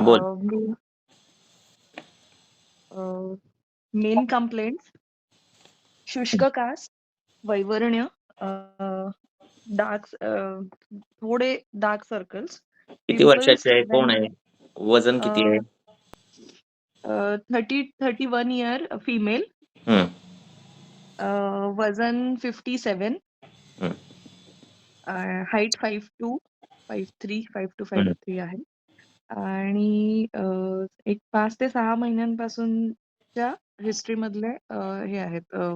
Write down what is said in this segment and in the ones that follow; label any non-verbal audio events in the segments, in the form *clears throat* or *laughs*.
हां, बोल. Main main complaints शुष्क कास, वैवर्ण्य, डार्क थोडे डार्क सर्कल्स, किती पिंपल्स वर्षाचे आहे? कोण आहे? वजन अ, किती आहे? अ, 30 31 इयर फिमेल. हं. अ, वजन 57. हं. अ, हाईट 5'2", 5'3", 5'2", हं. 5'3" आहे. आणि अ, एक 5 ते 6 महिन्यांपासूनच्या हिस्ट्रीमधले अ, हे आहेत अ,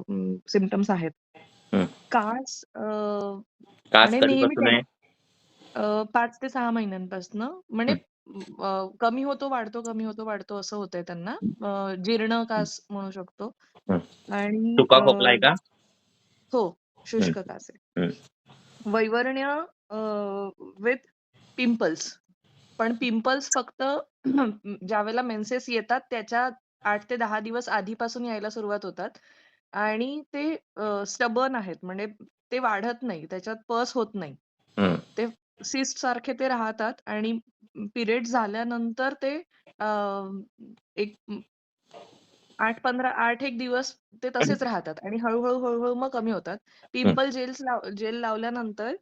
सिम्प्टम्स आहेत. हं. कास अ, कास म्हणजे नेहमी कधीपासून त्या आहे? अ, 5 ते 6 महिन्यांपासनं म्हणजे हं. अ, कमी होतो, वाढतो, कमी होतो, वाढतो असं होतंय त्यांना. अ, जीर्ण कास म्हणू शकतो. हं. आणि सुका अ, खोकला आहे का? हो, हं. शुष्क कास आहे. हं. वैवर्ण्य अ, विथ पिंपल्स. पण पिंपल्स फक्त *clears throat* ज्यावेळेला मेन्सेस येतात त्याच्या 8 ते 10 दिवस आधीपासून यायला सुरुवात होतात. आणि ते अ, स्टबर्न आहेत. म्हणजे ते वाढत नाही. त्याच्यात पस होत नाही. ते सिस्ट सारखे ते राहतात आणि पिरियड झाल्यानंतर ते एक 8-15 8 एक दिवस ते तसेच राहतात आणि हळू-हळू, हळू-हळू मग कमी होतात. पिंपल जेल्स लाव जेल लावल्यानंतर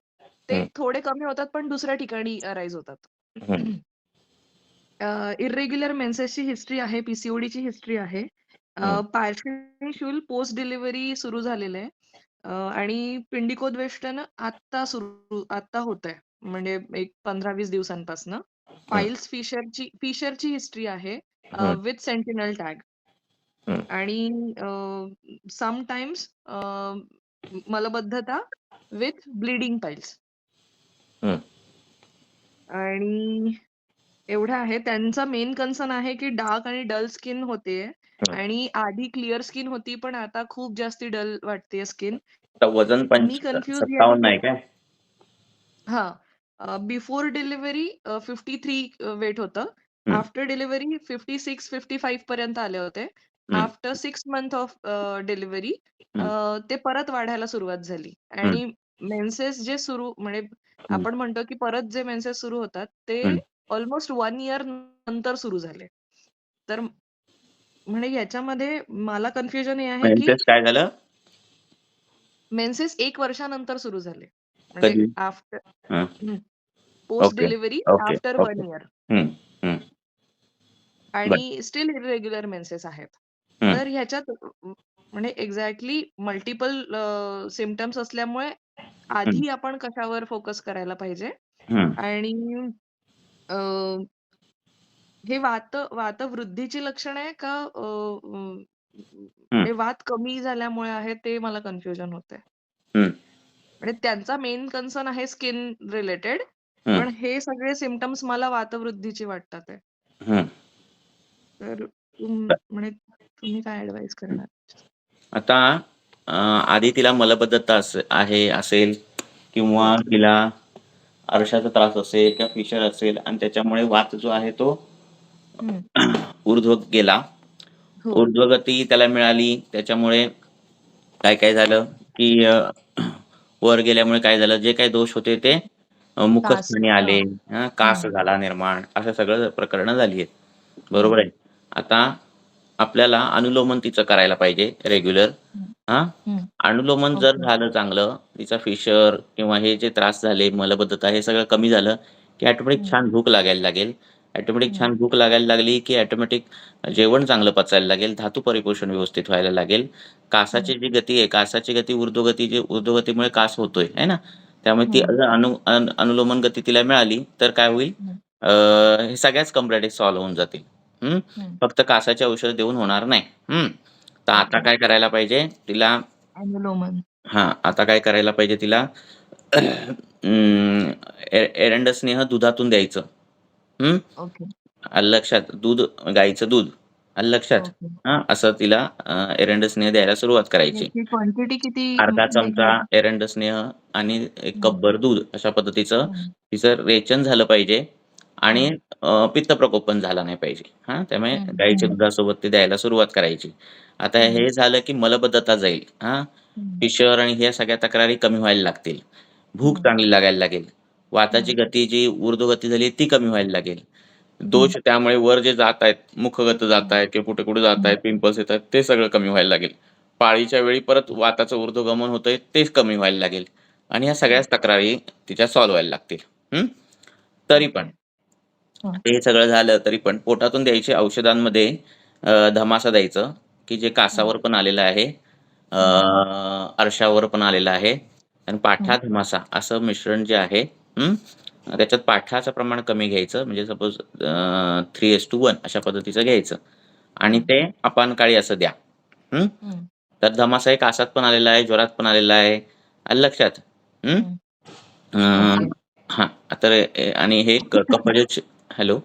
ते. थोडे कमी होतात, पण दुसऱ्या ठिकाणी अराईज होतात. हं. अ, इर्रेग्युलर मेन्सेसची हिस्ट्री आहे, पीसीओडीची हिस्ट्री आहे. अ, हं. पार्शियल शूल पोस्ट डिलिव्हरी सुरू झालेलं आहे. अ, आणि पिंडिकोद्वेष्टन आत्ता सुरू आत्ता होतंय. म्हणजे एक 15-20 दिवसांपासनं. हं. पाईल्स फिशरची फिशरची हिस्ट्री आहे अ, हं. With sentinel tag. हं. आणि अ, समटाईम्स अ, मलबद्धता विथ ब्लीडिंग पाईल्स. हं. आणि एवढं आहे. त्यांचा मेन कन्सर्न आहे, की डार्क आणि डल स्किन होतेय हं. आणि आधी क्लिअर स्किन होती, पण आता खूप जास्ती डल वाटतेय स्किन. वजन मी कन्फ्यूज आहे 57 की आहे काय? हां. बिफोर डिलिव्हरी 53 अ, वेट होतं. आफ्टर डिलिव्हरी 56-55 पर्यंत आले होते. After 6 month of delivery. ते परत वाढायला सुरुवात झाली. आणि मेन्सेस जे सुरू म्हणजे. आपण म्हणतो, की परत जे मेन्सेस सुरू होतात, ते. अल्मोस्ट 1 इयर नंतर सुरू झाले. तर म्हणजे याच्यामध्ये मला कन्फ्युजन हे आहे, की काय झालं? मेन्सेस 1 वर्षानंतर सुरू झाले. म्हणजे? After. Post. Delivery. After. 1 year. आणि स्टिल इर्रेग्युलर मेन्सेस आहेत. तर ह्याच्यात म्हणजे एक्झॅक्टली मल्टिपल अ, सिम्प्टम्स असल्यामुळे. आधी आपण कशावर फोकस करायला पाहिजे. आणि हे वात वातवृद्धीची लक्षण आहे का हं. म्हणजे वात कमी झाल्यामुळे आहे ते मला कन्फ्युजन होतंय. हं. म्हणजे त्यांचा मेन कन्सर्न आहे स्किन रिलेटेड. पण हे सगळे सिम्प्टम्स मला वातवृद्धीची वाटतात आहे. हं. तर म्हणजे तुम्ही काय ॲडवाईस करणार? आता आधी तिला मलबद्धता असे आहे असेल किंवा. तिला अर्शाचा त्रास असेल किंवा फिशर असेल आणि त्याच्यामुळे वात जो आहे तो. *clears throat* ऊर्ध्व गेला. हो. ऊर्ध्वगती त्याला मिळाली. त्याच्यामुळे काय-काय झालं, की *clears throat* वर गेल्यामुळे काय झालं, जे काही दोष होते ते. मुखस्थानी आले. कास. झाला निर्माण. असं सगळं प्रकरणं झाली आहेत. बरोबर. आहे. आता आपल्याला अनुलोमन तिचं करायला पाहिजे रेग्युलर. हं. हां. हं. अनुलोमन जर. झालं चांगलं, तिचा फिशर किंवा हे जे त्रास झाले, मलबद्धता हे सगळं कमी झालं, की ऑटोमॅटिक हं. छान भूक लागायला लागेल. ऑटोमॅटिक हं. छान भूक लागायला लागली, की ऑटोमॅटिक जेवण चांगलं पचायला लागेल. धातू परिपोषण व्यवस्थित व्हायला लागेल. कासाची हं. जी गती आहे, कासाची गती ऊर्ध्वगती जी ऊर्ध्वगतीमुळे कास होतोय, आहे ना? त्यामुळे ती हं. अनु अन अनुलोमन गती तिला मिळाली, तर काय होईल हं. हे सगळ्याच कंप्लेंटी सॉल्व्ह होऊन जातील. हं. हं. फक्त कासाची औषधं देऊन होणार नाही. हं. तर आता. काय करायला पाहिजे तिला अनुलोमन. हां, आता काय करायला पाहिजे तिला अं, ए एरंड स्नेह दुधातून द्यायचं. हं. ओके. आलं लक्षात? दूध गाईचं दूध. आलं लक्षात? ओके. हां, असं तिला अ, एरंड स्नेह द्यायला सुरुवात करायची. याची क्वांटिटी किती अर्धा म्हणजे चमचा घ्यावी? एरंड स्नेह आणि 1 हं. कपभर दूध अशा पद्धतीचं. तिचं रेचन झालं पाहिजे आणि. अ, पित्त प्रकोप पण झाला नाही पाहिजे. हां, त्यामुळे. गाईच्या. दुधासोबत ते द्यायला सुरुवात करायची. आता हं. हे झालं, की मलबद्धता जाईल. हां, हं. फिशर आणि ह्या सगळ्या तक्रारी कमी व्हायला लागतील. भूक हं. चांगली लागायला लागेल. वाताची हं. गती जी ऊर्ध्वगती झाली ती कमी व्हायला लागेल. दोष त्यामुळे वर जे जात आहेत, मुखगत जात आहेत किंवा कुठे-कुठे जात आहेत, पिंपल्स येत आहेत, ते सगळं कमी व्हायला लागेल. पाळीच्या वेळी परत वाताचं ऊर्ध्वगमन होतंय, तेच कमी व्हायला लागेल आणि ह्या सगळ्याच तक्रारी तिच्या सॉल्व्ह व्हायला लागतील. हं. तरी पण हं. हे सगळं झालं तरी पण पोटातून द्यायचे औषधांमध्ये अ, धमासा द्यायचं, की जे कासावर पण आलेलं आहे, अ, अर्शावर पण आलेलं आहे आणि पाठा धमासा असं मिश्रण जे आहे, हं, त्याच्यात पाठाचं प्रमाण कमी घ्यायचं म्हणजे सपोज अ, 3:1 अशा पद्धतीचं घ्यायचं आणि. ते अपानकाळी असं द्या. हं. तर धमासा हे कासात पण आलेला आहे, ज्वरात पण आलेला आहे. आलं लक्षात? हं. अ. तर अ, आणि हे क हॅलो?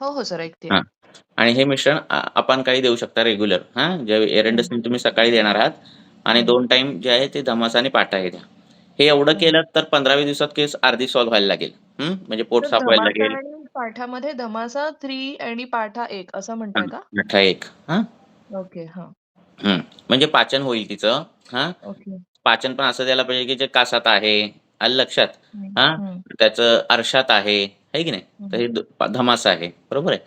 हो, हो सर ऐकतेय. हां. आणि हे मिश्रण अ, अपानकाळी देऊ शकता रेग्युलर हां. जे एरंडस्न तुम्ही सकाळी देणार आहात आणि हं. 2 टाईम जे आहे ते धमासा आणि पाठा हे द्या. हे एवढं हं. केलं तर 15-20 दिवसात केस अर्धी सॉल्व्ह व्हायला लागेल. हं. म्हणजे पोट तर साफ व्हायला धमासा लागेल. आणि पाठामध्ये धमासा 3 आणि पाठा 1 असं म्हणताय हां. का? पाठा 1 हां. ओके. हां. हं. म्हणजे पाचन होईल तिचं. हां. ओके. पाचन पण असं द्यायला पाहिजे, की जे कासात आहे. आलं लक्षात? हं. हां. हं. त्याचं अर्शात आहे. आहे की नाही? तर हं. धमासा आहे. बरोबर आहे?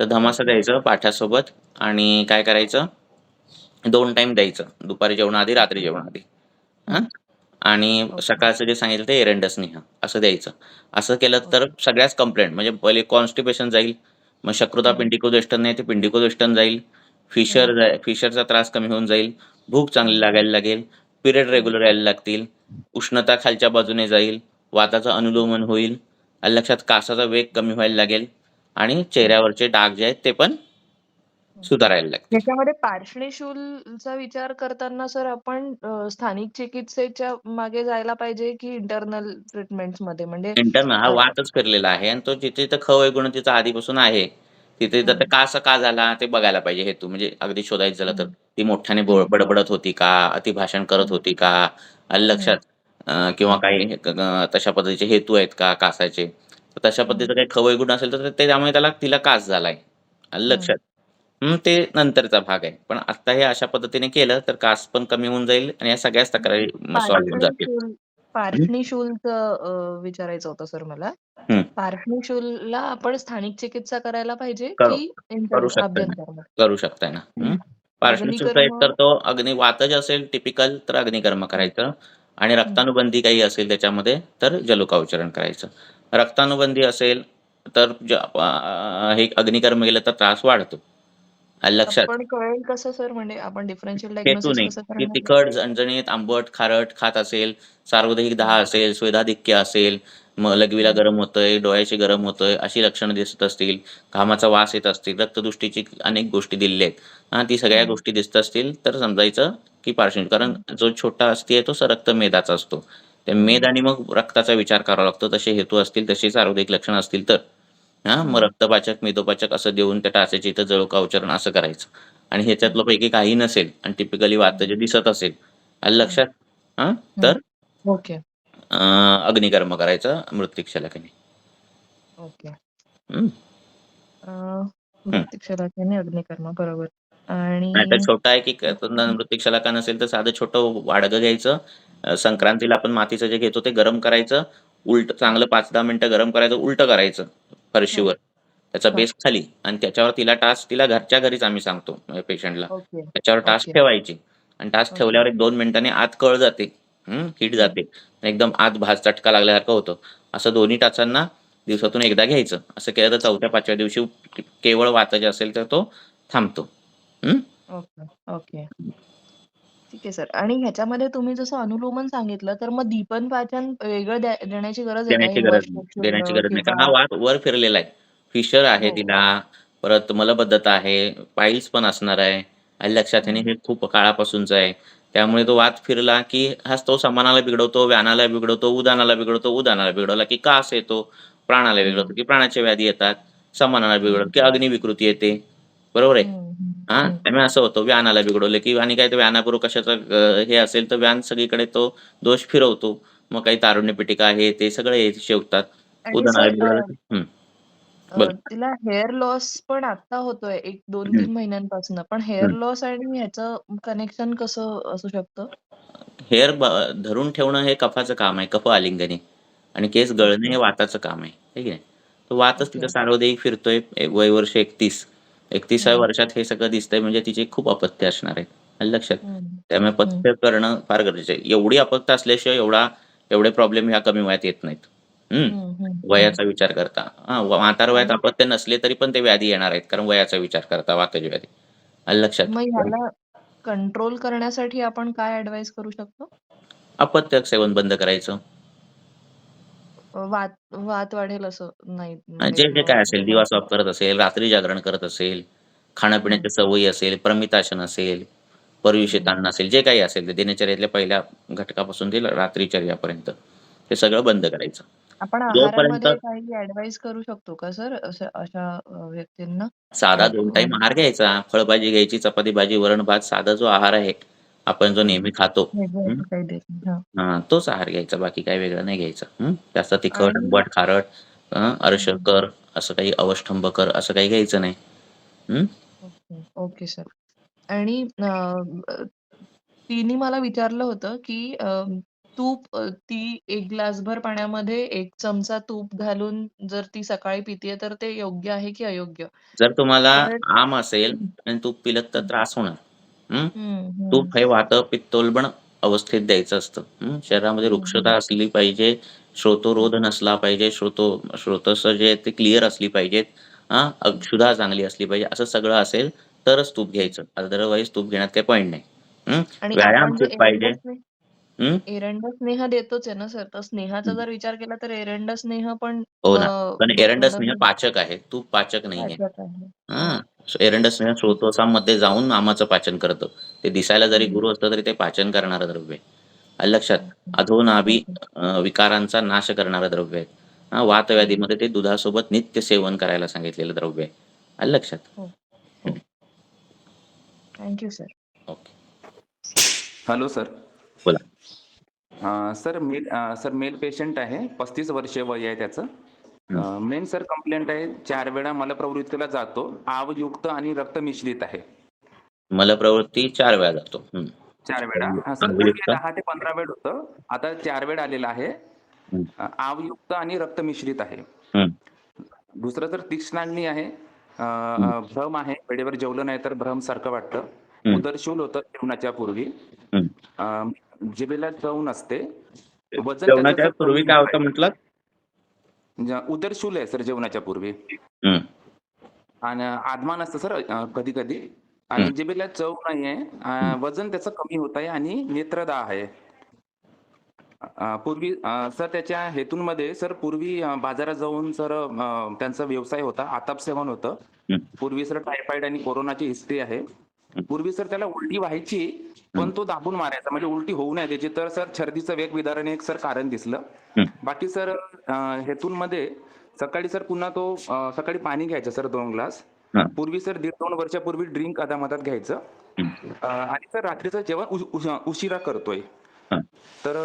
तर धमासा. द्यायचं पाठासोबत आणि काय करायचं 2 टाईम द्यायचं. दुपारी जेवणाआधी, रात्री जेवणाआधी. हां. हं. आणि. सकाळचं जे सांगितलं ते एरंडस्नेह असं द्यायचं. असं केलं तर. सगळ्याच कंप्लेंट म्हणजे पहिले कॉन्स्टिपेशन जाईल. मग शक्रुता. पेंडिकोजेस्टन नाही ते पेंडिकोजेस्टन जाईल. फिशर. जाय फिशरचा त्रास कमी होऊन जाईल. भूक चांगली. लागायला लागेल. पिरियड. रेग्युलर यायला लागतील. उष्णता खालच्या बाजूने जाईल. वाताचं अनुलोमन होईल. लक्षात? कासाचा वेग कमी व्हायला लागेल आणि. चेहऱ्यावरचे डाग जे आहेत ते पण. सुधारायला लागतील. याच्यामध्ये पार्श्वशूलचा विचार करताना सर आपण स्थानिक चिकित्सेच्या मागे जायला पाहिजे, की इंटरनल ट्रीटमेंट्समध्ये म्हणजे इंटर्न हा अ वातच फिरलेला आहे आणि तो जिथे-जिथं ख वैगुण्य तिचा आधीपासून आहे. तिथे-तिथं हं. ते का असा का झाला ते बघायला पाहिजे हेतू म्हणजे अगदी शोधायचं झालं तर. ती मोठ्याने. बडबडत होती का? अतिभाषण करत. होती का? लक्षात? अ, किंवा. काही क तशा पद्धतीचे हेतू आहेत का कासाचे? तर तशा हं. पद्धतीचं काही ख वैगुण्य असेल तर ते त्यामुळे त्याला तिला कास झालाय. आलं हं. लक्षात? ते नंतरचा भाग आहे. पण आत्ता हे अशा पद्धतीने केलं तर कास पण कमी होऊन जाईल आणि या सगळ्याच हं. तक्रारी सॉल्व्ह होऊन जातील. हं. अ, विचारायचं होतं सर मला. हं. पार्श्वशूलला आपण स्थानिक चिकित्सा करायला पाहिजे, करू की इंटर करू शकताय ना. आभ्यंतरमध्ये? करू शकताय ना. हं. अग्निकर्म तो अग्नी वातज असेल टिपिकल तर अग्निकर्म हं. करायचं आणि. रक्तानुबंधी काही असेल त्याच्यामध्ये तर जलोकावचरण करायचं. रक्तानुबंधी असेल तर हे अग्निकर्म केलं तर त्रास वाढतो. लक्षात? कळेल कसं सर म्हणजे आपण डिफरन्शियल नाही? तिखट, झणझणीत, आंबट, खारट खात असेल, सार्वधायिक दाह. असेल, स्वेदाधिक्य असेल, मग लघवीला. गरम होतंय, डोळ्याशी गरम होतंय, अशी लक्षणं दिसत असतील, घामाचा वास येत असतील, रक्तदृष्टीची अनेक गोष्टी दिलेल्या आहेत. हां, ती सगळ्या. गोष्टी दिसत असतील तर समजायचं, की पार्श्वशूल कारण. जो छोटा अस्थी आहे तो रक्त मेदाचा असतो. त्या मेद. आणि मग रक्ताचा विचार करावा लागतो. तसे हेतू असतील, तशी सार्वधायिक लक्षणं असतील तर. हां, मग. रक्तपाचक, मेदोपाचक असं देऊन त्या टाचेच्या इथं जळोकावचरण असं करायचं आणि ह्याच्यातलं. पैकी काही नसेल आणि टिपिकली वातज हं. दिसत असेल, हं. लक्षात? हां. तर ओके. अग्निकर्म करायचं मृत्तिक्षलकेने. ओके. अग्निकर्म बरोबर नाहीतर आणि छोटा आहे, की क हं. मृत्तिक्षलका नसेल तर साधं छोटं वाडगं घ्यायचं. अ, हं. संक्रांतीला आपण मातीचं जे घेतो ते गरम करायचं. उलटं हं. चांगलं 5-10 मिनिटं गरम करायचं, उलटं करायचं हं. फरशीवर. त्याचा हं. बेस खाली आणि त्याच्यावर तिला टाच तिला घरच्या घरीच आम्ही सांगतो म्हणजे पेशंटला. ओके. त्याच्यावर टाच ओके. ठेवायची आणि टाच ओके. ठेवल्यावर 1-2 मिनिटांनी आत कळ जाते. हं, हीट हं. जाते. एकदम आत भाज चटका लागल्यासारखं होतं. असं दोन्ही टाचांना दिवसातून एकदा घ्यायचं. असं केलं तर 4थ्या-5व्या दिवशी केवळ वातज असेल तर तो थांबतो. हं. Okay, okay. ठीक आहे सर आणि ह्याच्यामध्ये तुम्ही जसं अनुलोमन सांगितलं तर मग दीपनपाचन वेगळं द्या देण्याची गरज आहे का? देण्याची हे गरज नाही. देण्याची गरज नाही. कारण किंवा हा वात वर फिरलेला आहे. फिशर आहे हो. तिला, परत मलबद्धता आहे, पाईल्स पण असणार आहे. आलं लक्षात? आणि हं. हे खूप काळापासूनचं आहे. त्यामुळे तो वात फिरला, की हाच तो समानाला बिघडवतो, व्यानाला बिघडवतो, उदानाला बिघडवतो, उदानाला बिघडवला की कास येतो, प्राणाला बिघडवतो हं. की प्राणाच्या व्याधी येतात, समानाला बिघडवलं हं. की अग्निविकृती येते. बरोबर आहे? हं, हं. त्यामुळे असं होतं व्यानाला बिघडवलं की आणि काय ते व्यानापूर्व कशाचं हे असेल तर व्यान सगळीकडे तो दोष फिरवतो. मग काही तारुण्य पिटिका आहे ते सगळे शेवतात. हं. तिला हेअर लॉस पण आता होतोय एक हं. 2-3 महिन्यांपासून. पण हेअर. लॉस आणि ह्याचं कनेक्शन कसं असू शकतं? हेअर धरून ठेवणं हे कफाचं काम आहे, कफ आलिंगने आणि केस गळणे. हे वाताचं काम आहे. आहे की नाही? तो वातच तिथं ओके. सार्वदेहिक फिरतोय वय वर्ष 31. 31व्या हं. वर्षात हे सगळं दिसतंय म्हणजे तिची खूप अपत्य असणार आहेत. लक्षात? त्यामुळे. पथ्य करणं फार गरजेचं आहे. एवढी अपत्य असल्याशिवाय एवढा एवढे प्रॉब्लेम ह्या कमी वयात येत नाहीत. हं. हं, हं, हं. वयाचा विचार करता. हां, म्हातार वयात अपत्य नसले तरी पण ते व्याधी येणार आहेत. कारण वयाचा विचार करता वाताची व्याधी. लक्षात? कंट्रोल करण्यासाठी आपण काय ॲडवाईस करू शकतो? अपत्य सेवन बंद करायचं. वात वात वाढेल असं नाही म्हणजे जे जे काय असेल दिवा स्वॅप करत असेल, रात्री जागरण करत असेल. खाण्यापिण्याच्या सवयी असेल, प्रमिताशन असेल, परविषित. अन्न असेल, जे काही असेल ते दिनचर्येतल्या पहिल्या घटकापासून ते रात्रीचर्यापर्यंत हे सगळं बंद करायचं. आपण जोपर्यंत आहारामध्ये काही ॲडवाईस करू शकतो का सर अशा अशा अ, व्यक्तींना? साधा अ, 2 टाईम म्हणजे आहार घ्यायचा. फळभाजी घ्यायची, चपाती, भाजी, वरण-भात साधा जो आहार आहे, आपण जो. नेहमी खातो. हं. असं काही देत नाही. हां. हां, तोच आहार घ्यायचा. बाकी काही वेगळं नाही घ्यायचं. हं. जास्त तिखट, आणि आंबट, खारट, अ, हं. अरशकर असं काही अवष्टंबकर असं काही घ्यायचं नाही. हं. Okay, okay sir. आणि अ, अ, तिने मला विचारलं होतं, की अ, तूप अ, ती 1 ग्लासभर पाण्यामध्ये 1 चमचा तूप घालून जर ती सकाळी पितीये तर ते योग्य आहे की अयोग्य? जर तुम्हाला तर आम असेल हं. आणि तूप पिलत तर हं. त्रास होणार. हं. तूप हे वात-पित्तोल्बण अवस्थेत द्यायचं असतं. शरीरामध्ये रुक्षता हं. असली पाहिजे. श्रोतरोध नसला पाहिजे, श्रोतो स्रोतस्स जे आहेत ते क्लिअर असली पाहिजेत. हां, हं. क्षुधा चांगली असली पाहिजे. असं सगळं असेल तरच तूप. घ्यायचं. अदरवाईज तूप घेण्यात काही पॉइंट नाही. व्यायाम खूप पाहिजे. हं. एरंड स्नेह देतोच आहे ना सर, तर स्नेहाचा हं. जर विचार केला तर एरंड स्नेह पण हो ना. पण एरंड स्नेह पाचक आहे. तूप पाचक नाहीये. पाचक आहे. हां. हां. एरंड स्नेह. स्रोतोसामध्ये जाऊन आमाचं पाचन करतं. ते दिसायला जरी हं. गुरू असलं तरी ते पाचन करणारं द्रव्य आहे. आलं लक्षात? अधोनाभी ओके. अ, विकारांचा नाश करणारं द्रव्य आहे. हां, हं. वातव्याधीमध्ये ते दुधासोबत नित्य सेवन करायला सांगितलेलं द्रव्य आहे. आलं लक्षात? हो, हं. हो. Thank you sir. Okay. Hello sir. बोला. Sir male sir male patient आहे. 35 वर्षीय वय आहे त्याचं. मेन सर कंप्लेंट आहे 4 वेळा मलप्रवृत्तीला जातो. आवयुक्त आणि रक्त मिश्रित आहे. मलप्रवृत्ती 4 वेळा जातो. 4 वेळा. हां? 10 ते 15 वेळ होतं. आता 4 वेळ आलेलं आहे. आवयुक्त आणि रक्त मिश्रित आहे. दुसरं सर तीक्ष्णाग्नी आहे. भ्रम आहे. वेळेवर जेवलं नाही तर भ्रमसारखं वाटतं. हं. उदरशूल होतं जेवणाच्या पूर्वी. अ, जिभेला चव नसते. वजन जेवणाच्या पूर्वी काय होत. म्हटलात? ज उदरशूल आहे सर जेवणाच्या पूर्वी. आणि आदमान असतं सर अ, कधी-कधी हं. आणि जिभेला चव नाहीये. वजन त्याचं कमी होत आहे आणि नेत्रदाह आहे. पूर्वी सर त्याच्या हेतूंमध्ये सर पूर्वी बाजारात जाऊन सर त्यांचा व्यवसाय होता. आताप सेवन होतं. पूर्वी सर टायफॉईड आणि कोरोनाची हिस्ट्री आहे. पूर्वी सर त्याला उलटी व्हायची. पण तो दाबून मारायचा म्हणजे उलटी होऊ नाही द्यायची. तर सर छर्दीचं वेगविदारण एक सर कारण दिसलं. बाकी सर अ, हेतूंमध्ये सकाळी सर पुन्हा तो सकाळी पाणी घ्यायचा सर 2 ग्लास. पूर्वी सर 1.5-2 वर्षापूर्वी ड्रिंक अधामधात घ्यायचं. आणि सर रात्रीचं जेवण उशिरा करतोय. तर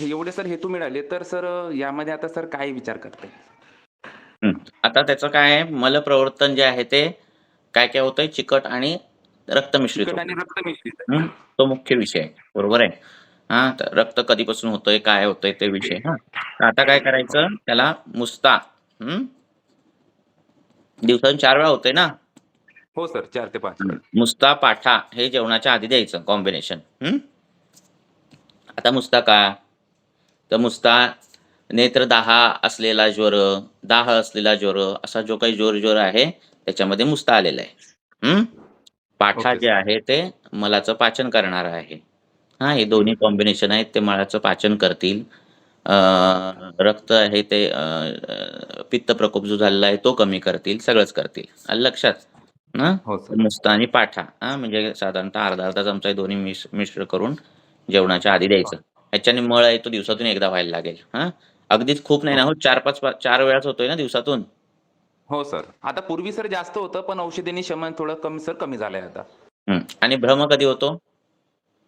एवढे सर हेतू मिळाले तर सर यामध्ये आता सर काय विचार करताय? हं. आता त्याचं काय आहे मलप्रवर्तन जे आहे ते काय-काय होतंय चिकट आणि रक्त मिश्रित आणि. रक्त मिश्रित. तो मुख्य विषय आहे. बरोबर आहे. हां, तर रक्त कधीपासून होतंय, काय होतंय ते विषय हां. आता काय करायचं त्याला मुस्ता हं. दिवसातून 4 वेळा होतंय ना? हो सर 4 ते 5. वेळा. मुस्ता, पाठा हे जेवणाच्या आधी द्यायचं कॉम्बिनेशन. हं. आता मुस्ता का? तर मुस्ता नेत्रदाह असलेला ज्वर, दाह असलेला ज्वर असा जो काही जोर-ज्वर आहे त्याच्यामध्ये मुस्ता आलेला आहे. हं. पाठा ओके जे सर. आहे ते मलाचं पाचन करणारं आहे. हां, हे दोन्ही कॉम्बिनेशन आहेत ते मळाचं पाचन करतील. अ, रक्त आहे ते अ, अ, पित्त प्रकोप जो झालेला आहे तो कमी करतील, सगळंच करतील. आलं लक्षात? हं. हो सर. मुस्ता आणि पाठा हां, म्हणजे साधारणतः अर्धा-अर्धा चमचा हे दोन्ही मिश मिश्र करून जेवणाच्या आधी द्यायचं. ह्याच्याने मळ आहे तो दिवसातून एकदा व्हायला लागेल. हां. अगदीच खूप नाही ना ओके. होत 4-5 पा 4 वेळाच होतोय ना दिवसातून? हो सर. आता पूर्वी सर जास्त होतं पण औषधींनी शमन थोडं कमी सर कमी झालंय आता. आणि भ्रम कधी होतो?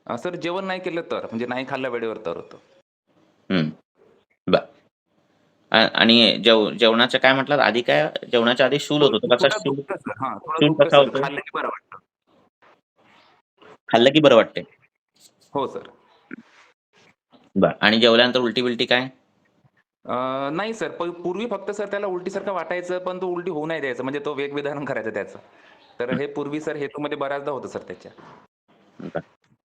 अ, सर जेवण नाही केलं तर म्हणजे नाही खाल्लं वेळेवर तर होतं. हं. बरं. आणि जेव जेवणाच्या काय म्हटलात आधी काय जेवणाच्या आधी शूल होत होतं. कसा थोडं शूल? दुखतं सर. हां, थोडं शूल दुखतं कसा सर. होतोय? खाल्लं की बरं वाटतं. खाल्लं की बरं वाटतंय? हो सर. बरं आणि जेवल्यानंतर उलटी-बिलटी काय? नाही सर प पूर्वी फक्त सर त्याला उलटीसारखं वाटायचं, पण तो उलटी होऊ नाही द्यायचा. म्हणजे तो वेगविधान करायचा त्याचं. तर हे पूर्वी सर हेतूमध्ये बऱ्याचदा होतं सर त्याच्या.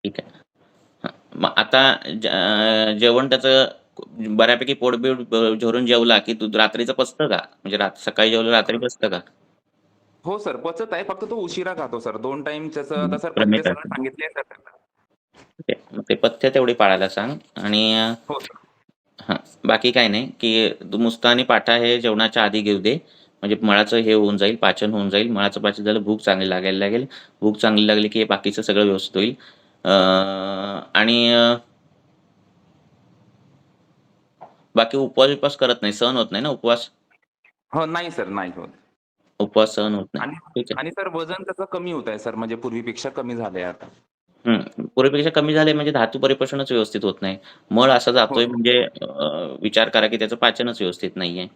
ठीक आहे. मग आता जेवण त्याचं बऱ्यापैकी पोट-बीट ब भरून जेवला, की दूध रात्रीचं पचतं का? म्हणजे सकाळी जेवलं रात्री पचतं का? हो सर, पचत आहे. फक्त तो उशिरा खातो सर. 2 टाईम त्याचं हं. आता सर. सांगितले ते पथ्य तेवढी पाळायला सांग आणि हो सर. हां. बाकी काही नाही, की मुस्ता आणि पाठा हे जेवणाच्या आधी घेऊ दे. म्हणजे मळाचं हे होऊन जाईल, पाचन होऊन जाईल. मळाचं पाचन झालं, भूक चांगली लागायला लागेल. भूक चांगली लागली, की हे बाकीचं सगळं व्यवस्थित होईल. आणि बाकी उपवास-बिपवास करत नाही. सहन होत नाही ना उपवास? हो, नाही सर, नाही होत. उपवास सहन होत नाही. आणि सर वजन त्याचं कमी होत आहे सर, म्हणजे पूर्वीपेक्षा कमी झालंय आता. हं. पूर्वीपेक्षा कमी झाले म्हणजे धातू परिपोषणच व्यवस्थित होत नाही. मळ असा हो जातोय सर. म्हणजे अ, विचार करा, की त्याचं पाचनच व्यवस्थित नाहीये.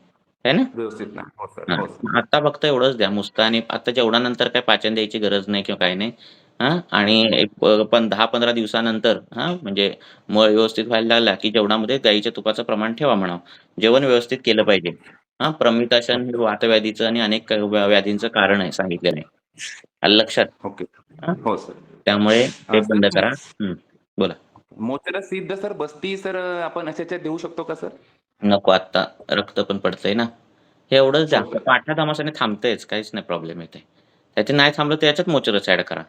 आहे ना? व्यवस्थित नाही. हो सर, हां. हो सर. फक्त एवढंच द्या मुस्ता आणि आता जेवणानंतर काही पाचन द्यायची गरज नाही किंवा काही नाही. हां. आणि एक पण 10-15 दिवसानंतर हां, म्हणजे मळ व्यवस्थित व्हायला लागला, की जेवणामध्ये गाईच्या तुपाचं प्रमाण ठेवा म्हणावं. जेवण व्यवस्थित केलं पाहिजे. हां. प्रमिताशन हे वातव्याधीचं आणि अनेक व्या व्याधींचं कारण आहे सांगितलेलं आहे. आलं लक्षात? ओके. हां. हो सर. त्यामुळे ते बंद करा. बोला. मोचेरा सिद्ध सर बस्ती सर आपण अशाच्यात देऊ शकतो का सर? नको आत्ता रक्त पण पडतंय ना. हे एवढंच सर. पाठा धमासाने थांबतंयच काहीच नाही प्रॉब्लेम येते. त्याचे नाही थांबलं तर याच्यात मोचरस ॲड करा.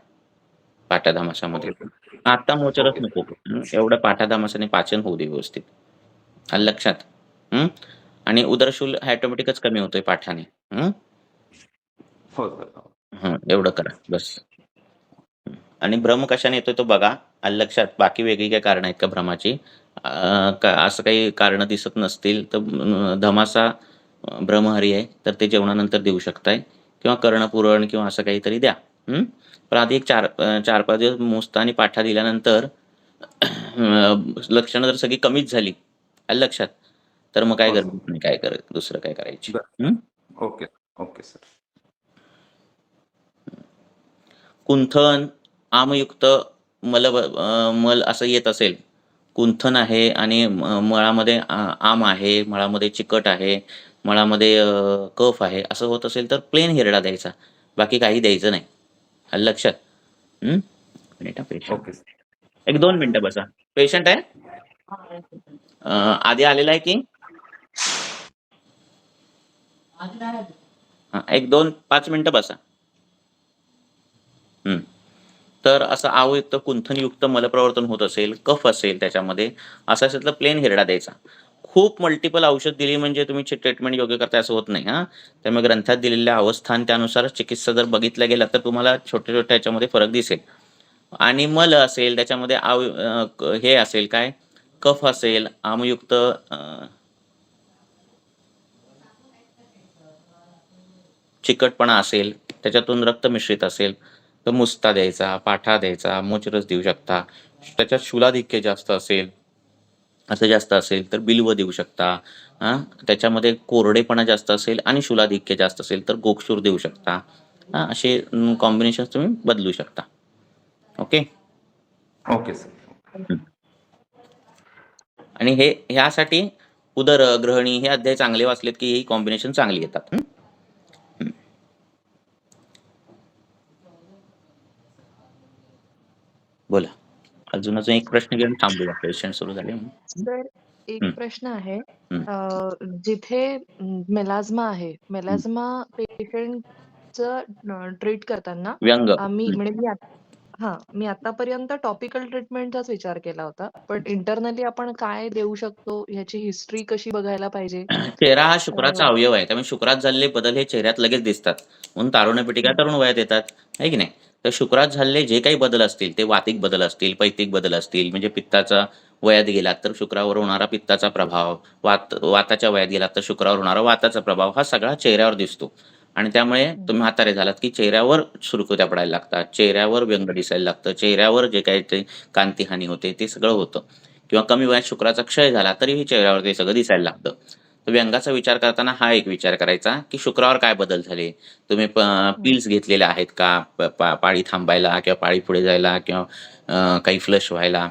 पाठा सर. आता मोचरस नको. एवढं पाठा धमासाने पाचन होऊ दे व्यवस्थित. लक्षात? हं. आणि उदरशूल ऑटोमॅटिकच कमी होतोय पाठाने. हं. हो सर. हो. हं. एवढं करा बस. आणि भ्रम कशाने येतोय तो बघा. आलं लक्षात? बाकी वेगळी काही कारणं आहेत का भ्रमाची? का असं काही कारणं दिसत नसतील तर धमासा भ्रमहरी आहे. तर ते जेवणानंतर देऊ शकताय किंवा कर्णपुरण किंवा असं काहीतरी द्या. पण आधी एक 4 अ, 4-5 दिवस मुस्ता आणि पाठा दिल्यानंतर लक्षणं जर सगळी कमीच झाली. आलं लक्षात? तर मग काय हो. गरज नाही काय कर दुसरं काय करायची. ओके. Okay sir. कुंठण, आमयुक्त मल मल असं येत असेल. कुंठण आहे आणि मळामध्ये आम आहे, मळामध्ये चिकट आहे, मळामध्ये कफ आहे, असं होत असेल तर प्लेन हिरडा द्यायचा. बाकी काही द्यायचं नाही. आलं लक्षात? पेशंट. सर. 1-2 मिनिटं बसा. पेशंट आहे? आधी आलेला आहे की? हां. 1-2 5 मिनिटं बसा. हं. तर असं आवयुक्त, कुंथनयुक्त मलप्रवर्तन होत असेल, कफ असेल त्याच्यामध्ये, असं असेल तर प्लेन हिरडा द्यायचा. खूप मल्टिपल औषध दिली म्हणजे तुम्ही ट्रीटमेंट योग्य करता असं होत नाही हां. त्यामुळे ग्रंथात दिलेल्या अवस्थान त्यानुसार चिकित्सा जर बघितल्या गेला तर तुम्हाला छोट्या-छोट्या ह्याच्यामध्ये फरक दिसेल. आणि मल असेल त्याच्यामध्ये आव हे असेल काय कफ असेल, आमयुक्त चिकटपणा असेल, त्याच्यातून रक्त मिश्रित असेल, तर मुस्ता द्यायचा, पाठा द्यायचा, मोचरस देऊ शकता. त्याच्यात शूलाधिक्य जास्त असेल, असं जास्त असेल तर बिल्व देऊ शकता. हां. त्याच्यामध्ये कोरडेपणा जास्त असेल आणि शूलाधिक्य जास्त असेल तर गोक्षूर देऊ शकता. हां. असे अ, कॉम्बिनेशन्स तुम्ही बदलू शकता. ओके. Okay sir. आणि हे ह्यासाठी उदर, ग्रहणी हे अध्याय चांगले वाचलेत की ही कॉम्बिनेशन चांगली येतात. हं. हं. बोला. अजून अजून एक प्रश्न घेऊन थांबूया. पेशंट सुरू झाले. सर, एक. प्रश्न आहे. जिथे अं, मेलाझ्मा आहे. मेलाझ्मा पेशंटचं ट्रीट करताना व्यंग. आम्ही हं. म्हणजे हां. मी आतापर्यंत टॉपिकल ट्रीटमेंटचाच विचार केला होता. पण इंटरनली आपण काय देऊ शकतो, ह्याची हिस्ट्री कशी बघायला पाहिजे? *clears throat* चेहरा हा शुक्राचा अवयव आहे. त्यामुळे शुक्रात झालेले बदल हे चेहऱ्यात लगेच दिसतात. म्हणून तारुण्य पिटिका. तरुण वयात येतात. आहे की नाही? तर शुक्रात झालेले जे काही बदल असतील, ते वातिक बदल असतील, पैतिक बदल असतील, म्हणजे पित्ताचा वयात गेलात तर शुक्रावर होणारा पित्ताचा प्रभाव, वात वाताच्या वयात गेलात तर शुक्रावर होणारा वाताचा प्रभाव, हा सगळा चेहऱ्यावर दिसतो. आणि त्यामुळे तुम्ही म्हातारे झालात की चेहऱ्यावर सुरकुत्या पडायला लागतात, चेहऱ्यावर व्यंग दिसायला लागतं, चेहऱ्यावर जे काही ते कांतीहानी होते ते सगळं होतं. किंवा कमी वयात शुक्राचा क्षय झाला तरीही चेहऱ्यावर ते सगळं दिसायला लागतं. व्यंगाचा विचार करताना हा एक विचार करायचा की शुक्रावर काय बदल झाले? तुम्ही. पिल्स घेतलेल्या आहेत का? प पाळी थांबायला किंवा पाळी पुढे जायला किंवा काही फ्लश व्हायला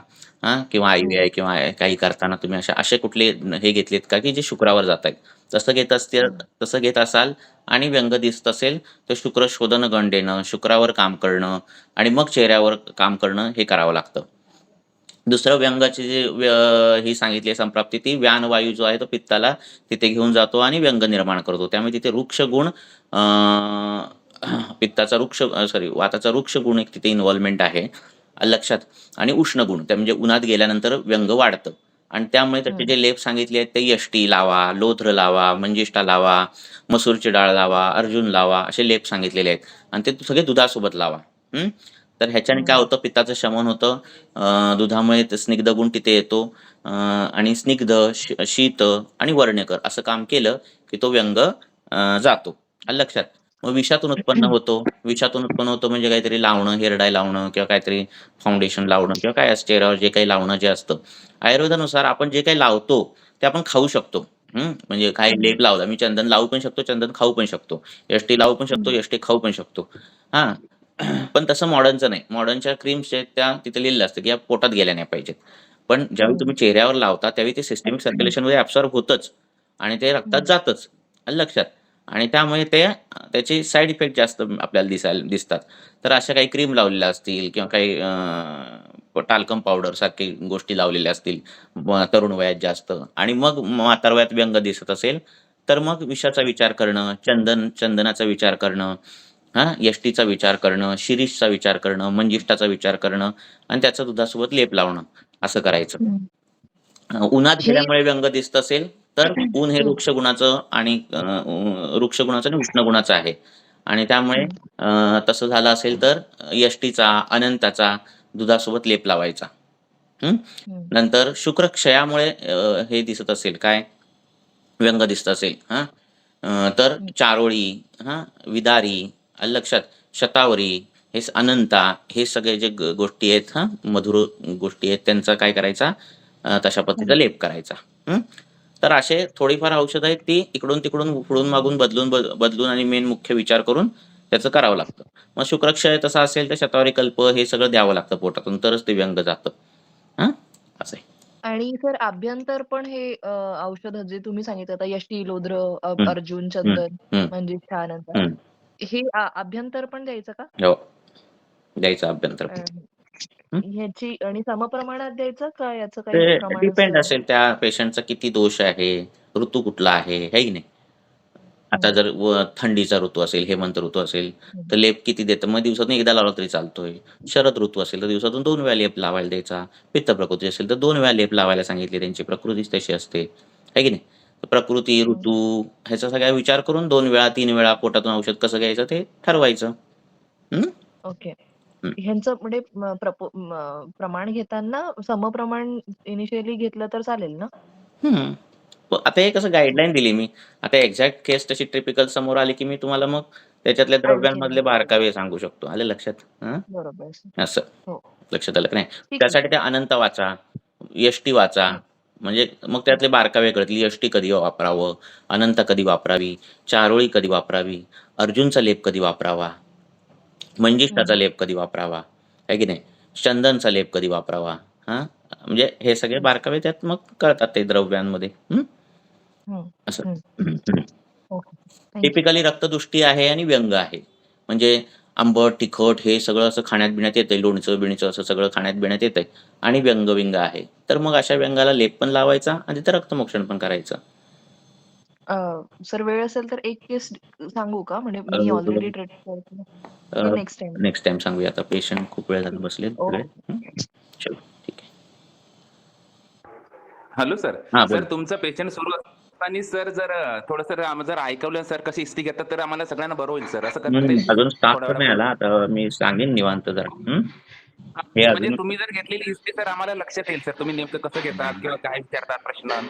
किंवा आय व्ही आय किंवा काही करताना तुम्ही अशा असे कुठले हे घेतलेत का की जे शुक्रावर जात आहेत तसं घेत असतील तसं घेत असाल आणि व्यंग दिसत असेल तर शुक्र शोधन गण देणं शुक्रावर काम करणं आणि मग चेहऱ्यावर काम करणं हे करावं लागतं दुसरं व्यंगाची जे ही सांगितली आहे संप्राप्ती ती व्यान वायू जो आहे तो पित्ताला तिथे घेऊन जातो आणि व्यंग निर्माण करतो. त्यामुळे तिथे वृक्ष गुण पित्ताचा वृक्ष सॉरी वाताचा वृक्ष गुण एक तिथे इन्व्हॉल्वमेंट आहे लक्षात. आणि उष्ण गुण त्या म्हणजे उन्हात गेल्यानंतर व्यंग वाढतं. आणि त्यामुळे त्याचे जे लेप सांगितले आहेत ते यष्टी लावा लोध्र लावा मंजिष्ठा लावा मसूरची डाळ लावा अर्जुन लावा असे लेप सांगितलेले आहेत. आणि ते सगळे दुधासोबत लावा? तर ह्याच्याने काय होतं पित्ताचं शमन होतं दुधामुळे स्निग्ध गुण तिथे येतो आणि स्निग्ध शीत आणि वर्णकर असं काम केलं की तो व्यंग जातो. लक्षात? मग विषातून उत्पन्न होतो. विषातून उत्पन्न होतो म्हणजे काहीतरी लावणं हेरडाय लावणं किंवा काहीतरी फाउंडेशन लावणं किंवा काय असं चेहऱ्यावर जे काही लावणं जे असतं. आयुर्वेदानुसार आपण जे काही लावतो ते आपण खाऊ शकतो. म्हणजे काही लेप लावला मी चंदन लावू पण शकतो चंदन खाऊ पण शकतो. यष्टी लावू पण शकतो यष्टी खाऊ पण शकतो. हा? *clears throat* पण तसं मॉडर्नचं नाही. मॉडर्नच्या क्रीम्स आहेत त्या तिथे लिहिलेलं असतं की या पोटात गेल्या नाही पाहिजेत. पण ज्यावेळी तुम्ही चेहऱ्यावर लावता त्यावेळी ते सिस्टमिक सर्क्युलेशनमध्ये ऍब्सॉर्ब होतच आणि ते रक्तात जातच लक्षात. आणि त्यामुळे ते त्याचे साईड इफेक्ट जास्त आपल्याला दिसायला दिसतात. तर अशा काही क्रीम लावलेल्या असतील किंवा काही टाल्कम पावडर सारखी गोष्टी लावलेल्या असतील तरुण वयात जास्त आणि मग म्हातार वयात व्यंग दिसत असेल तर मग विषाचा विचार करणं चंदन चंदनाचा विचार करणं हा यष्टीचा विचार करणं शिरीषचा विचार करणं मंजिष्ठाचा विचार करणं आणि त्याचा दुधासोबत लेप लावणं असं करायचं. उन्हात गेल्यामुळे व्यंग दिसत असेल तर ऊन हे वृक्ष गुणाचं आणि वृक्ष गुणाचं आणि उष्ण गुणाचं आहे. आणि त्यामुळे तसं झालं असेल तर यष्टीचा अनंताचा दुधासोबत लेप लावायचा? नंतर शुक्र क्षयामुळे हे दिसत असेल काय? व्यंग दिसत असेल हा? तर चारोळी हा? विदारी लक्षात शतावरी हे अनंता हे सगळे जे गोष्टी आहेत हा मधुर गोष्टी आहेत त्यांचा काय करायचा? तशा पद्धतीचा लेप करायचा? तर असे थोडीफार औषधं आहेत ती इकडून तिकडून उफडून मागून बदलून बद- बदलून आणि मेन मुख्य विचार करून त्याचं करावं लागतं. मग शुक्रक्षय तसा असेल तर शतावरी कल्प हे सगळं द्यावं लागतं पोटातून तरच ते व्यंग जातं. हा? असं आणि सर आभ्यंतर पण हे औषध जे तुम्ही सांगितलं यष्टी लोद्र. अर्जुन चंदन. म्हणजे त्यानंतर हं. आभ्यंतर पण द्यायचं का? हो. द्यायचं अभ्यंतर अ, हं? ह्याची आणि समप्रमाणात द्यायचं का याचं ते काही प्रमाण डिपेंड असतं? असेल त्या पेशंटचा किती दोष आहे ऋतू कुठला आहे है की नाही? आता जर व- थंडीचा ऋतू असेल हेमंत ऋतू असेल तर लेप किती देतं? मग दिवसातून एकदा लावला तरी चालतोय. शरद ऋतू असेल तर दिवसातून दोन वेळा लेप लावायला द्यायचा. पित्त प्रकृती असेल तर दोन वेळा लेप लावायला सांगितले त्यांची. प्रकृतीच तशी असते. है की नाही? प्रकृती ऋतू ह्याचा सगळा विचार करून दोन वेळा तीन वेळा पोटातून औषध कसं घ्यायचं ते ठरवायचं? ओके. ह्यांचं म्हणजे प्रमाण घेताना समप्रमाण इनिशियली घेतलं तर चालेल ना? आता हे कसं गाईडलाईन दिली मी. आता एक्झॅक्ट केस तशी ट्रिपिकल समोर आली की मी तुम्हाला मग त्याच्यातल्या द्रव्यांमधले बारकावे सांगू शकतो. आले लक्षात. असं. हो. लक्षात आलं की नाही. त्यासाठी ते अनंत वाचा यष्टी वाचा म्हणजे मग त्यातले बारकावे कळतील यष्टी कधी वापरावं अनंत कधी वापरावी चारोळी कधी वापरावी अर्जुनचा लेप कधी वापरावा मंजिष्ठाचा लेप कधी वापरावा आहे की नाही चंदनचा लेप कधी वापरावा हा म्हणजे हे सगळे बारकावे त्यात मग कळतात ते द्रव्यांमध्ये हं? हं. असं हं. हं, हं. टिपिकली रक्तदृष्टी आहे आणि व्यंग आहे म्हणजे आंबट तिखट हे सगळं असं खाण्यात बिण्यात येतंय. लोणचं बिणचं असं सगळं खाण्यात बिण्यात येतंय. आणि व्यंग विंग आहे. तर मग अशा व्यंगाला लेप पण लावायचा आणि तिथं रक्तमोक्षण पण करायचं. अ, सर वेळ असेल तर एक केस सांगू का? म्हणजे मी already next time next time सांगूया. आता पेशंट खूप वेळ झाला बसले ओके. चलो ठीक आहे. हॅलो सर हा, सर. तुमचं पेशंट सुरू असताना सर जर थोडं सर आम्हाला जर ऐकवलं सर कशी हिस्ट्री घेतात तर आम्हाला सगळ्यांना बरं होईल सर. असं करता? अजून स्टाफ तर नाही आला. आता मी सांगेन निवांत जरा? हे? म्हणजे अजून तुम्ही जर घेतलेली हिस्ट्री सर आम्हाला लक्षात येईल सर. तुम्ही नेमकं कसं घेतात किंवा काय विचारतात प्रश्न.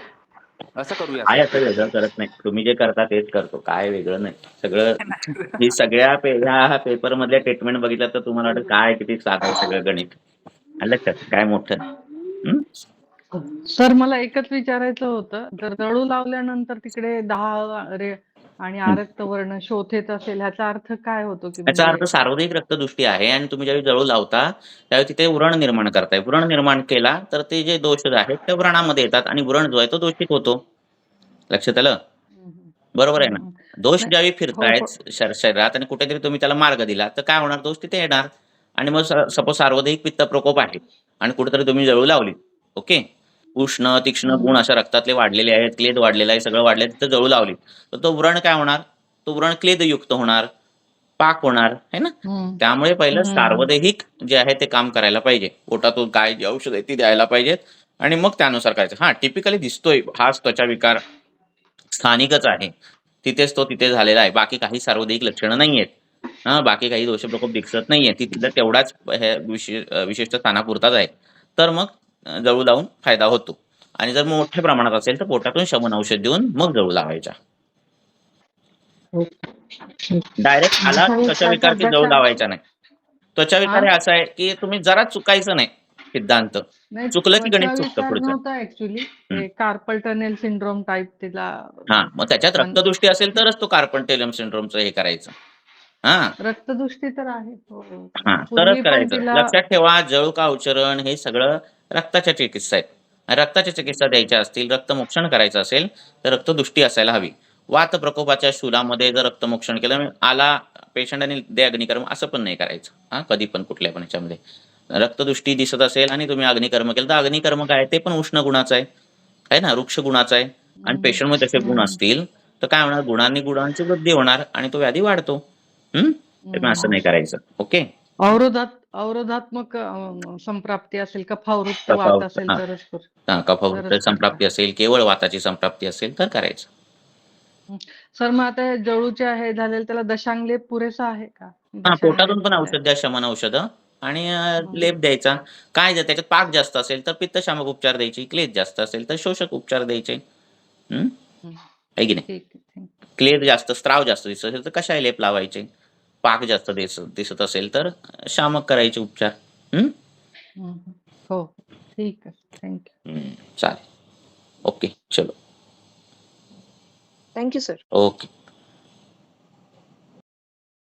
असं करूया काय सर. असं वेगळं करत नाही. तुम्ही जे करता तेच करतो. काय वेगळं नाही. सगळं *laughs* ही सगळ्या ह्या पेपर मधल्या ट्रीटमेंट बघितलं तर तुम्हाला वाटत काय किती साधं सगळं गणित. आलं लक्षात काय मोठं? सर मला एकच विचारायचं होतं. जर रडू लावल्यानंतर तिकडे दहा रे आणि हं. आरक्तवर्ण शोथेत असेल ह्याचा अर्थ काय होतो की याचा म्हणजे अर्थ सार्वजनिक रक्तदृष्टी आहे आणि तुम्ही ज्यावेळी जळू लावता त्यावेळी तिथे व्रण निर्माण करताय. व्रण निर्माण केला तर ते जे दोष आहेत ते व्रणामध्ये येतात आणि व्रण जो आहे तो दोषित होतो. लक्षात आलं? हं, हं. बरोबर आहे ना? हं, हं. दोष नाही, ज्यावेळी हो, फिरतायत शर- शरीरात आणि कुठेतरी तुम्ही त्याला मार्ग दिला तर काय होणार? दोष तिथे येणार. आणि मग सपोज सार्वजनिक पित्त प्रकोप आहे आणि कुठेतरी तुम्ही जळू लावली ओके? उष्ण तीक्ष्ण हं. गुण अशा रक्तातले वाढलेले आहेत क्लेद वाढलेला आहे सगळं वाढले तिथं जळू लावली तर तो व्रण काय होणार? तो व्रण क्लेदयुक्त होणार पाक होणार है ना? हं. त्यामुळे पहिलं हं. सार्वदेहिक जे आहे ते काम करायला पाहिजे. पोटातून काय जी औषध आहे ती द्यायला पाहिजेत. आणि मग त्यानुसार करायचं. हा टिपिकली दिसतोय हाच त्वचा विकार स्थानिकच आहे. तिथेच तो तिथे झालेला आहे. बाकी काही सार्वदेहिक लक्षणं नाही आहेत हा बाकी काही दोष प्रकोप दिसत नाहीये तिथलं तेवढाच हे विशे- अं, विशिष्ट स्थानापुरताच आहे. तर मग जळू लावून फायदा होतो. आणि जर मोठ्या प्रमाणात असेल तर पोटातून शमन औषध देऊन मग जळू लावायच्या डायरेक्ट आला त्वचा विकार की जळू लावायचा नाही. त्वचा विकार असं आहे की तुम्ही जरा चुकायचं नाही सिद्धांत. चुकलं की गणित चुकतं पुढचं. Actually carpal tunnel syndrome type तिला हा मग त्याच्यात रक्तदृष्टी असेल तरच तो कार्पंटेलियम सिंड्रोमचं हे करायचं. हा. रक्तदृष्टी तर आहे हो. हा तरच करायचं. लक्षात ठेवा जळू का उच्चारण हे सगळं रक्ताच्या चिकित्सा आहेत रक्ताच्या चिकित्सा द्यायच्या असतील रक्तमोक्षण करायचं असेल तर रक्तदृष्टी असायला हवी. वात प्रकोपाच्या शूलामध्ये जर रक्तमोक्षण केलं आला पेशंट आणि दे अग्निकर्म असं पण नाही करायचं. हा कधी पण कुठल्या पण याच्यामध्ये. रक्तदृष्टी दिसत असेल आणि तुम्ही अग्निकर्म केलं तर अग्निकर्म काय? ते पण उष्ण गुणाचं आहे. आहे ना? वृक्ष गुणाचं आहे. आणि हम्म. पेशंटमध्ये तसे गुण. असतील तर काय होणार? गुणांनी गुणांची वृद्धी होणार आणि तो व्याधी वाढतो. हम्म असं नाही करायचं ओके अवरोधात अवरोधात्मक संप्राप्ती असेल कफावृत्त वात असेल. हा, कफवृत्त संप्राप्ती असेल केवळ वाताची संप्राप्ती असेल तर करायचं सर मग आता जळूचे हे झालेलं त्याला दशांगलेप पुरेसा आहे का हा पोटातून पण औषध द्या शमन औषधं आणि. लेप द्यायचा काय जर त्याच्यात पाक जास्त असेल तर पित्तशामक उपचार द्यायची क्लेद जास्त असेल तर शोषक उपचार द्यायचे. आहे की नाही आहे. क्लेद जास्त स्त्राव जास्त दिसत असेल तर कशाला लेप लावायचे पाक जास्त दिसत दिसत असेल तर शामक करायचे उपचार. हम्म. हो ठीक आहे. थँक्यू चालेल. ओके चलो. Thank you sir okay.